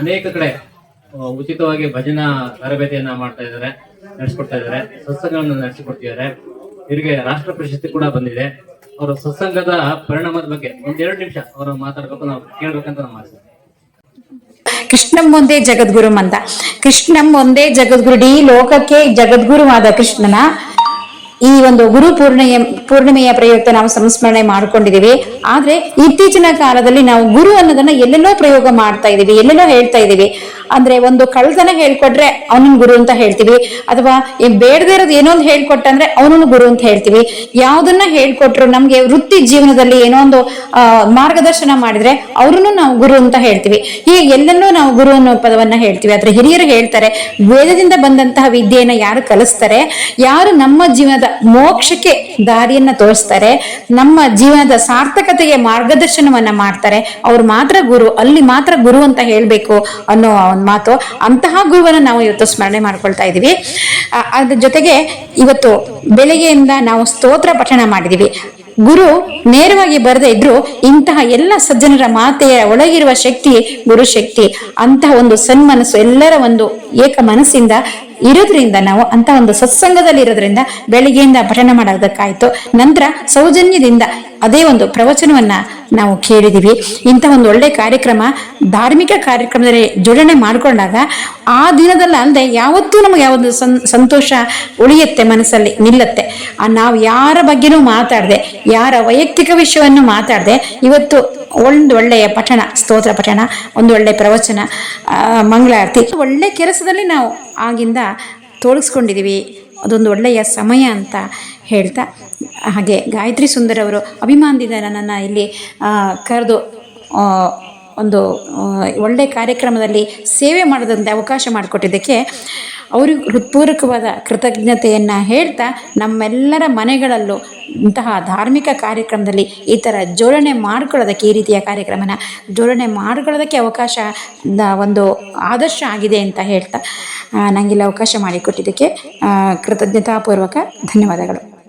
ಅನೇಕ ಕಡೆ ಉಚಿತವಾಗಿ ಭಜನಾ ತರಬೇತಿಯನ್ನ ಮಾಡ್ತಾ ಇದ್ದಾರೆ, ನಡೆಸ್ಕೊಡ್ತಾ ಇದ್ದಾರೆ ಸತ್ಸಂಗವನ್ನು ನಡೆಸಿಕೊಡ್ತಿದ್ದಾರೆ. ಇವರಿಗೆ ರಾಷ್ಟ್ರ ಪ್ರಶಸ್ತಿ ಕೂಡ ಬಂದಿದೆ. ಅವರ ಸತ್ಸಂಗದ ಪರಿಣಾಮದ ಬಗ್ಗೆ ಒಂದೆರಡು ನಿಮಿಷ ಅವರು ಮಾತಾಡ್ಬೇಕು, ನಾವು ಕೇಳ್ಬೇಕಂತ ನಮ್ಮ ಆಸೆ. ಕೃಷ್ಣಂ ಒಂದೇ ಜಗದ್ಗುರು ಅಂತ ಕೃಷ್ಣಂ ಒಂದೇ ಜಗದ್ಗುರು. ಇಡೀ ಲೋಕಕ್ಕೆ ಜಗದ್ಗುರುವಾದ ಕೃಷ್ಣನ. ಈ ಒಂದು ಗುರು ಪೂರ್ಣಿಮೆ ಪೂರ್ಣಿಮೆಯ ಪ್ರಯುಕ್ತ ನಾವು ಸಂಸ್ಮರಣೆ ಮಾಡ್ಕೊಂಡಿದ್ದೀವಿ. ಆದ್ರೆ ಇತ್ತೀಚಿನ ಕಾಲದಲ್ಲಿ ನಾವು ಗುರು ಅನ್ನೋದನ್ನ ಎಲ್ಲೆಲ್ಲೋ ಪ್ರಯೋಗ ಮಾಡ್ತಾ ಇದ್ದೀವಿ, ಎಲ್ಲೆಲ್ಲೋ ಹೇಳ್ತಾ ಇದೀವಿ ಅಂದ್ರೆ ಒಂದು ಕಳ್ತನ ಹೇಳ್ಕೊಟ್ರೆ ಅವನನ್ನ ಗುರು ಅಂತ ಹೇಳ್ತೀವಿ. ಅಥವಾ ಈ ಬೇಡದೇ ಇರೋದು ಏನೋ ಒಂದು ಹೇಳ್ಕೊಟ್ಟಂದ್ರೆ ಅವನನ್ನು ಗುರು ಅಂತ ಹೇಳ್ತೀವಿ. ಯಾವ್ದನ್ನ ಹೇಳ್ಕೊಟ್ರು ನಮ್ಗೆ ವೃತ್ತಿ ಜೀವನದಲ್ಲಿ ಏನೋ ಒಂದು ಮಾರ್ಗದರ್ಶನ ಮಾಡಿದ್ರೆ ಅವ್ರನ್ನು ನಾವು ಗುರು ಅಂತ ಹೇಳ್ತೀವಿ. ಹೀಗೆ ಎಲ್ಲೆಲ್ಲೋ ನಾವು ಗುರು ಅನ್ನೋ ಪದವನ್ನ ಹೇಳ್ತೀವಿ. ಆದ್ರೆ ಹಿರಿಯರು ಹೇಳ್ತಾರೆ, ವೇದದಿಂದ ಬಂದಂತಹ ವಿದ್ಯೆಯನ್ನ ಯಾರು ಕಲಿಸ್ತಾರೆ? ಯಾರು ನಮ್ಮ ಜೀವನದ ಮೋಕ್ಷಕ್ಕೆ ದಾರಿಯನ್ನ ತೋರಿಸ್ತಾರೆ? ನಮ್ಮ ಜೀವನದ ಸಾರ್ಥಕತೆಗೆ ಮಾರ್ಗದರ್ಶನವನ್ನ ಮಾಡ್ತಾರೆ? ಅವ್ರು ಮಾತ್ರ ಗುರು, ಅಲ್ಲಿ ಮಾತ್ರ ಗುರು ಅಂತ ಹೇಳ್ಬೇಕು ಅನ್ನೋ ಒಂದು ಮಾತು. ಅಂತಹ ಗುರುವನ್ನು ನಾವು ಇವತ್ತು ಸ್ಮರಣೆ ಮಾಡ್ಕೊಳ್ತಾ ಇದ್ದೀವಿ ಅದ್ರ ಜೊತೆಗೆ ಇವತ್ತು ಬೆಳಿಗ್ಗೆಯಿಂದ ನಾವು ಸ್ತೋತ್ರ ಪಠಣ ಮಾಡಿದೀವಿ. ಗುರು ನೇರವಾಗಿ ಬರದೇ ಇದ್ರು ಇಂತಹ ಎಲ್ಲ ಸಜ್ಜನರ ಮಾತೆಯ ಒಳಗಿರುವ ಶಕ್ತಿ ಗುರು ಶಕ್ತಿ ಅಂತಹ ಒಂದು ಸನ್ಮನಸ್ಸು ಎಲ್ಲರ ಒಂದು ಏಕ ಮನಸ್ಸಿಂದ ಇರೋದ್ರಿಂದ ನಾವು ಅಂತ ಒಂದು ಸತ್ಸಂಗದಲ್ಲಿ ಇರೋದ್ರಿಂದ ಬೆಳಿಗ್ಗೆಯಿಂದ ಪಠಣ ಮಾಡೋದಕ್ಕಾಯ್ತು. ನಂತರ ಸೌಜನ್ಯದಿಂದ ಅದೇ ಒಂದು ಪ್ರವಚನವನ್ನ ನಾವು ಕೇಳಿದೀವಿ. ಇಂಥ ಒಂದು ಒಳ್ಳೆ ಕಾರ್ಯಕ್ರಮ, ಧಾರ್ಮಿಕ ಕಾರ್ಯಕ್ರಮದಲ್ಲಿ ಜೋಡಣೆ ಮಾಡಿಕೊಂಡಾಗ ಆ ದಿನದಲ್ಲ ಅಲ್ಲದೆ ಯಾವತ್ತೂ ನಮಗೆ ಯಾವೊಂದು ಸಂ ಸಂತೋಷ ಉಳಿಯುತ್ತೆ, ಮನಸ್ಸಲ್ಲಿ ನಿಲ್ಲತ್ತೆ. ನಾವು ಯಾರ ಬಗ್ಗೆನೂ ಮಾತಾಡದೆ, ಯಾರ ವೈಯಕ್ತಿಕ ವಿಷಯವನ್ನು ಮಾತಾಡದೆ, ಇವತ್ತು ಒಂದು ಒಳ್ಳೆಯ ಪಠಣ, ಸ್ತೋತ್ರ ಪಠಣ, ಒಂದು ಒಳ್ಳೆಯ ಪ್ರವಚನ ಮಂಗಳಾರತಿ ಒಳ್ಳೆ ಕೆಲಸದಲ್ಲಿ ನಾವು ಆಗಿಂದ ತೋರಿಸ್ಕೊಂಡಿದ್ದೀವಿ ಅದೊಂದು ಒಳ್ಳೆಯ ಸಮಯ ಅಂತ ಹೇಳ್ತಾ, ಹಾಗೆ ಗಾಯತ್ರಿ ಸುಂದರ್ ಅವರು ಅಭಿಮಾನದಿಂದ ನನ್ನನ್ನು ಇಲ್ಲಿ ಕರೆದು ಒಂದು ಒಳ್ಳೆ ಕಾರ್ಯಕ್ರಮದಲ್ಲಿ ಸೇವೆ ಮಾಡೋದಂತೆ ಅವಕಾಶ ಮಾಡಿಕೊಟ್ಟಿದ್ದಕ್ಕೆ ಅವರಿಗೆ ಹೃತ್ಪೂರ್ವಕವಾದ ಕೃತಜ್ಞತೆಯನ್ನು ಹೇಳ್ತಾ, ನಮ್ಮೆಲ್ಲರ ಮನೆಗಳಲ್ಲೂ ಇಂತಹ ಧಾರ್ಮಿಕ ಕಾರ್ಯಕ್ರಮದಲ್ಲಿ ಈ ಥರ ಜೋಡಣೆ ಮಾಡ್ಕೊಳ್ಳೋದಕ್ಕೆ ಈ ರೀತಿಯ ಕಾರ್ಯಕ್ರಮನ ಜೋಡಣೆ ಮಾಡ್ಕೊಳ್ಳೋದಕ್ಕೆ ಅವಕಾಶ ಒಂದು ಆದರ್ಶ ಆಗಿದೆ ಅಂತ ಹೇಳ್ತಾ ನನಗೆಲ್ಲ ಅವಕಾಶ ಮಾಡಿಕೊಟ್ಟಿದ್ದಕ್ಕೆ ಕೃತಜ್ಞತಾಪೂರ್ವಕ ಧನ್ಯವಾದಗಳು.